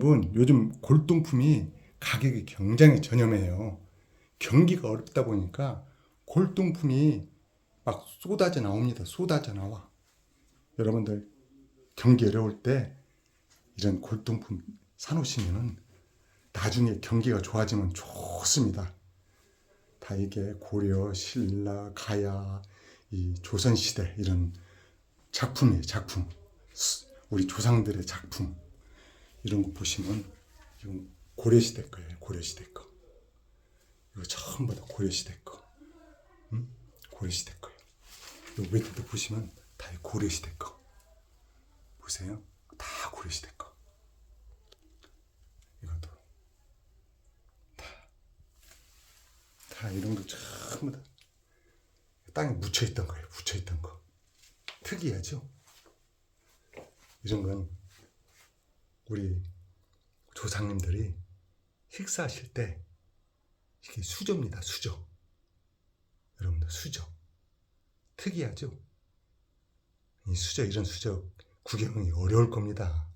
여러분 요즘 골동품이 가격이 굉장히 저렴해요. 경기가 어렵다 보니까 골동품이 막 쏟아져 나옵니다. 쏟아져 나와. 여러분들 경기 어려울 때 이런 골동품 사놓으시면은 나중에 경기가 좋아지면 좋습니다. 다 이게 고려, 신라, 가야, 이 조선시대 이런 작품이에요. 작품. 스- 우리 조상들의 작품. 이런 거 보시면 이건 고려시대 거예요. 고려시대 거. 이거 전부 다 고려시대 거. 응? 고려시대 거예요. 요 밑에도 보시면 다 고려시대 거. 보세요. 다 고려시대 거. 이것도 다, 다 이런 거 전부 다 땅에 묻혀 있던 거예요. 묻혀 있던 거. 특이하죠? 이런 건 우리 조상님들이 식사하실 때 이게 수저입니다. 수저. 여러분들 수저. 특이하죠? 이 수저 이런 수저 구경이 어려울 겁니다.